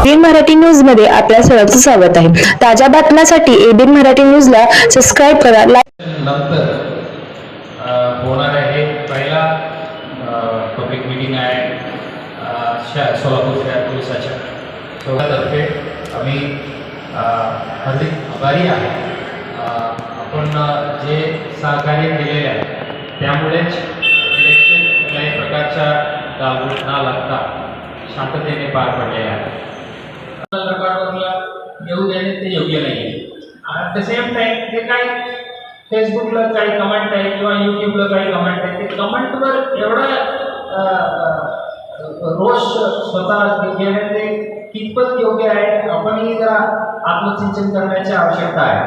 ABN Marathi न्यूजमध्ये आपल्या सर्वांचं स्वागत आहे. ताज्या बातम्यांसाठी एबीएन मराठी न्यूजला सबस्क्राईब करा लाईक नंतर होणार आहे पहिला पब्लिक मीटिंग आहे सोलापूर शहर पोलिसाच्या. सोबतर्फे आम्ही हार्दिक आभारी आहे. आपण जे सहकार्य केलेले आहे त्यामुळेच इलेक्शन कुठल्याही प्रकारच्या दाबून न लागता शांततेने पार पडलेले आहे. रेकॉर्डवरला येऊ देणे ते योग्य नाही आहे. ॲट द सेम टाईम ते काय फेसबुकला काही कमेंट आहे किंवा यूट्यूबला काही कमेंट आहे ते कमेंटवर एवढा रोष स्वतः घेणे ते कितपत योग्य आहे आपणही जरा आत्मचिंतन करण्याची आवश्यकता आहे.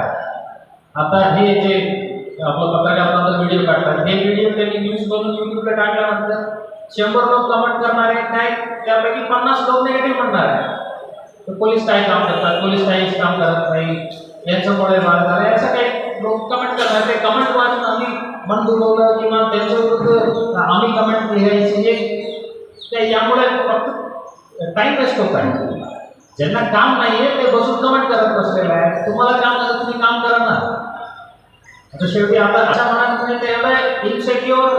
आता हे जे आपलं पत्रकारांना व्हिडिओ काढतात हे व्हिडिओ त्यांनी न्यूज बनवून यूट्यूबला टाकल्यानंतर शंभर लोक कमेंट करणार आहेत काय त्यापैकी पन्नास लोक निगेटिव्ह म्हणणार आहे तर पोलीस काय काम करतात? पोलीस काहीच काम करत नाही. यांच्यामुळे वाद झाला याचं काही लोक कमेंट करतात. ते कमेंट वाचून आम्ही मन दुखवलं किंवा त्यांच्या विरुद्ध आम्ही कमेंट लिहायचे. हे ते यामुळे फक्त टाईम वेस्ट होत आहे. ज्यांना काम नाही आहे ते बसून कमेंट करत बसलेलं आहे तुम्हाला काम नाही तुम्ही काम करा ना. आता शेवटी आता अशा मनात तुम्ही ते एवढं इन्सेक्युअर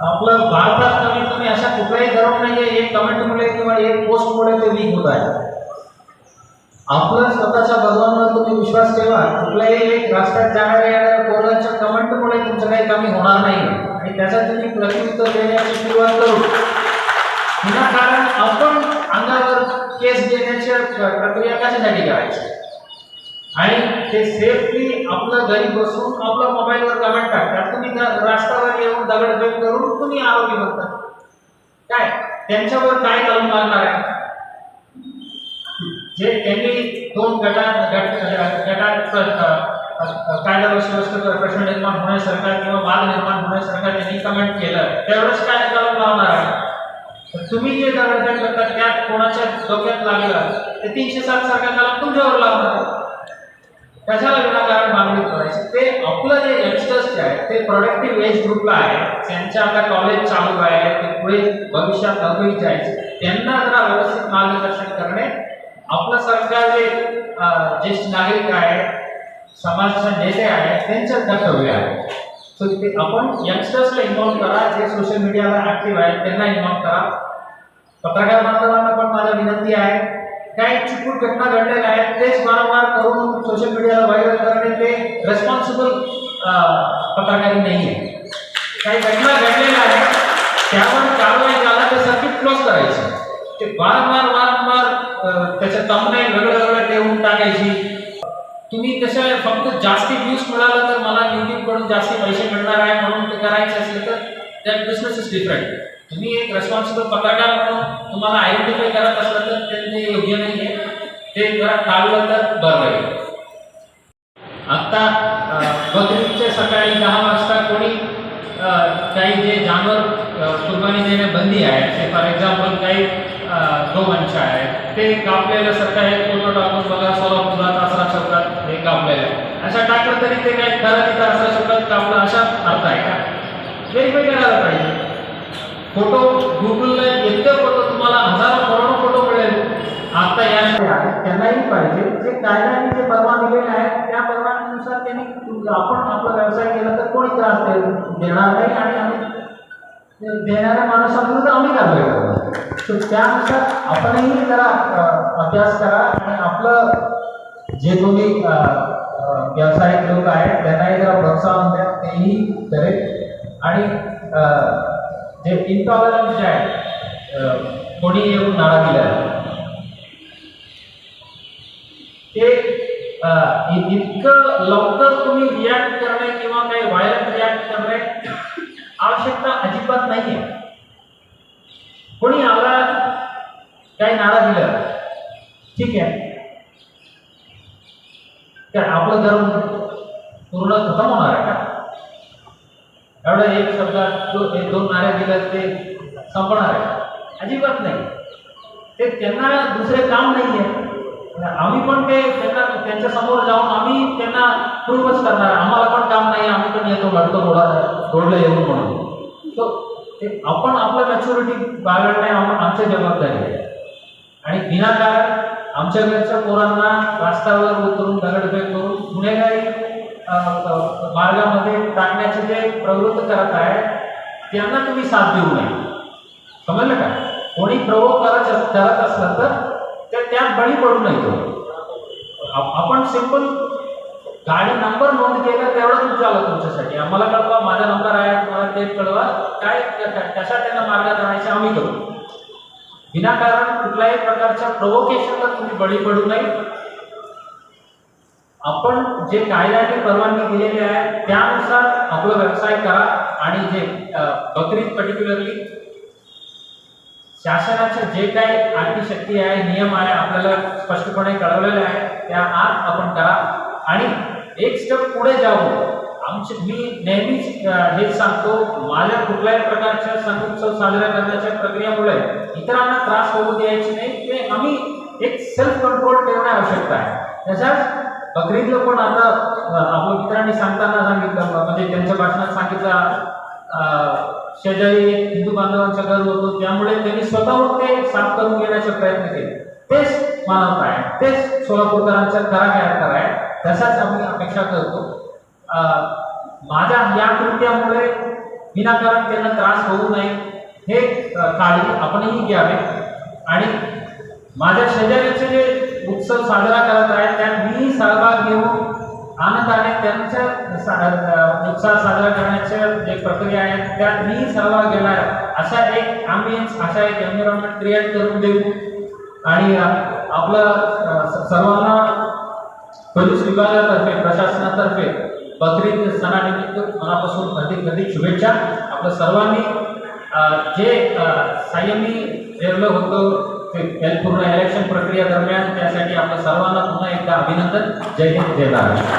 आपलं भारतात कमीत कमी अशा कुठलाही धर्म नाही आहे एक कमेंटमुळे किंवा एक पोस्टमुळे ते लीक होत आहे. आपलं स्वतःच्या भगवानवर तुम्ही विश्वास ठेवा. कुठल्याही एक राष्ट्रात जाणाऱ्या येणाऱ्या पोरांच्या कमेंटमुळे तुमचं काही कमी होणार नाही. आणि त्याच्यात तुम्ही प्रत्युत्तर देण्याची सुरुवात करू. विनाकारण आपण अंगावर केस देण्याची प्रक्रिया कशासाठी करायची? आणि ते सेफली आपला घरी बसून आपला मोबाईलवर कमेंट टाकतात. तुम्ही द- राष्ट्रावर येऊन दगडफेक करून तुम्ही आरोग्य बनता. काय? त्यांच्यावर काय कलम मारणार आहे? जे त्यांनी दोन गटात गट गटात कायदा व सुव्यवस्थेवर प्रश्न निर्माण होण्यासारखा किंवा वाद निर्माण होण्यासारखा त्यांनी कमेंट केलं त्यावेळेस काय करून लावणार आहे? तुम्ही जे दगडफेक करता त्यात कोणाच्या डोक्यात लागलं ते तीनशे सात सारखा कलम तुमच्यावर लावणार आहे? कशाला विनाकारण मागणी करायची. ते आपलं जे यंगस्टर्स जे आहेत ते प्रोडक्टिव्ह एज ग्रुपला आहे. त्यांच्या आता कॉलेज चालू आहे. ते पुढे भविष्यात नोकरी जायचे त्यांना जरा व्यवस्थित मार्गदर्शन करणे. आपलं सरकार जे ज्येष्ठ नागरिक आहे समाजाचे नेते आहेत त्यांचं कर्तव्य आहे. सो ते आपण यंगस्टर्सला इन्व्हॉल्व करा. जे सोशल मीडियाला ॲक्टिव्ह आहेत त्यांना इन्व्हॉल्व करा. पत्रकार बांधवांना पण माझा विनंती आहे. काही चुकून घटना घडलेल्या आहेत तेच वारंवार करून सोशल मीडियाला व्हायरल करणे ते रेस्पॉन्सिबल पत्रकारी नाही आहे काही घटना घडलेल्या आहेत त्यावर कारवाई झाला ते सर्किट क्लोज करायचे. ते वारंवार वारंवार त्याच्या तमने वेगळं वेगळं ठेवून टाकायची. तुम्ही तशा फक्त जास्ती व्ह्यूज मिळालं तर मला यूट्यूबकडून जास्ती पैसे मिळणार आहे म्हणून ते करायचे असेल तर दॅट बिझनेस इज डिफरंट तुम्ही एक रेस्पॉन्सिबल पत्रकार म्हणून तुम्हाला आयडेंटिफाय करत असलं तर ते योग्य नाही आहे. ते जरा टाळलं तर बरं आहे आत्ता बकरीच्या सकाळी दहा वाजता कोणी काही जे जानवर कुर्बानी देणे बंदी आहे ते फॉर एक्झाम्पल काही गोवंश आहेत ते कापलेलं सरकार फोटो टाकून बघा सोलापुरात आसरा शब्दात हे कापलेलं आहे. असं टाकलं तरी ते काही खरं तिथं असरा शब्दात कापलं असा अर्थ आहे का? वेगवेगळ्या पाहिजे. फोटो गुगलला इतके फोटो तुम्हाला हजारो करोडो फोटो मिळेल. आता या त्यांनाही पाहिजे. जे कायद्याने जे परवा दिलेले आहेत त्या परवान्यानुसार त्यांनी आपण आपला व्यवसाय केला तर कोणी त्रास देणार नाही आणि आम्ही देणाऱ्या माणसाविरुद्ध आम्ही कारवाई करणार. तर त्यानुसार आपणही जरा अभ्यास करा आणि आपलं जे कोणी व्यावसायिक लोक आहेत त्यांनाही जरा प्रोत्साहन द्या तेही करेल. आणि हे जे इंटॉलरन्स जे आहे कोणी येऊन नारा दिला ते इतकं लवकर तुम्ही रिॲक्ट करणे किंवा काही व्हायरंट रिॲक्ट करणे आवश्यकता अजिबात नाही आहे कोणी आला काही नारा दिला ठीक आहे. काय आपलं धर्म पूर्ण खतम होणार आहे. एवढं एक शब्दात दो- दोन नाऱ्या दिल्या ते संपणार आहे. अजिबात नाही. ते त्यांना दुसरे काम नाही आहे आम्ही पण ते त्यांना त्यांच्यासमोर जाऊन आम्ही त्यांना प्रूव्हच करणार. आम्हाला पण काम नाही आम्ही पण येतो लढतो रोडा रोडला येऊन म्हणून. तो ते आपण आपलं मॅच्युरिटी बाळगणे आमची जबाबदारी आहे. आणि विनाकारण आमच्या घरच्या पोरांना रस्त्यावर उतरून दगडफेक करून गुन्हेगारी मार्गामध्ये टाकण्याचे जे प्रवृत्त करत आहे त्यांना तुम्ही साथ देऊ नये. समजलं का? कोणी प्रवोग करत करत असलं तर त्यात बळी पडू नये तो. आपण सिंपल गाडी नंबर नोंद केला तेवढं तुमचं आलं तुमच्यासाठी. आम्हाला कळवा माझा नंबर आहे तुम्हाला ते कळवा काय कशा त्यांना मार्गात आणायचे आम्ही करू. विनाकारण कुठल्याही प्रकारच्या प्रोवोकेशनला तुम्ही बळी पडू नये. आपण जे कायद्याने परवानगी दिलेली आहे त्यानुसार आपला व्यवसाय करा आणि जे अ, बकरीद पर्टिक्युलरली शासनाचे जे काही आर्थिक शक्ती आहे नियम आहे आपल्याला स्पष्टपणे कळवलेले आहे त्या आत आपण करा. आणि एक स्टेप पुढे जाऊन आमचे मी नेहमीच हे हेच सांगतो माझ्या कुठल्याही प्रकारच्या सण उत्सव साजरा करण्याच्या प्रक्रियेमुळे इतरांना त्रास होऊ द्यायची नाही ते आम्ही एक सेल्फ कंट्रोल ठेवणे आवश्यकता आहे. तशाच बकरीतलं पण आता आपण मित्रांनी सांगताना सांगितलं म्हणजे त्यांच्या भाषणात सांगितलं शेजारी एक हिंदू बांधवांचा घर होतो त्यामुळे त्यांनी स्वतःहून ते साफ करून घेण्याचे प्रयत्न केले. तेच मानवता आहे. तेच सोलापूरकरांचा खरा कॅरेक्टर आहे. तसाच आम्ही अपेक्षा करतो. माझ्या या कृत्यामुळे विनाकारण त्यांना त्रास होऊ नये हे काळी काळजी आपणही घ्यावे. आणि माझ्या शेजाऱ्याचे जे उत्सव साजरा करत आहेत. त्यांनी सहभाग घेऊन आनंदाने त्यांच्या सा- उत्साह साजरा करण्याच्या जे प्रक्रिया आहेत त्यात मी सहभाग घेणार असा एक आम्बियन्स असा एक एन्व्हायरमेंट क्रिएट करून देऊ. आणि आपलं सर्वांना पोलीस विभागातर्फे प्रशासनातर्फे बकरीद सणानिमित्त मनापासून अधिक अधिक शुभेच्छा. आपल्या सर्वांनी जे संयमी ठेवलं होतं पूर्ण इलेक्शन प्रक्रिया दरम्यान त्यासाठी आपल्या सर्वांना पुन्हा एकदा अभिनंदन. जय हिंद जय महाराष्ट्र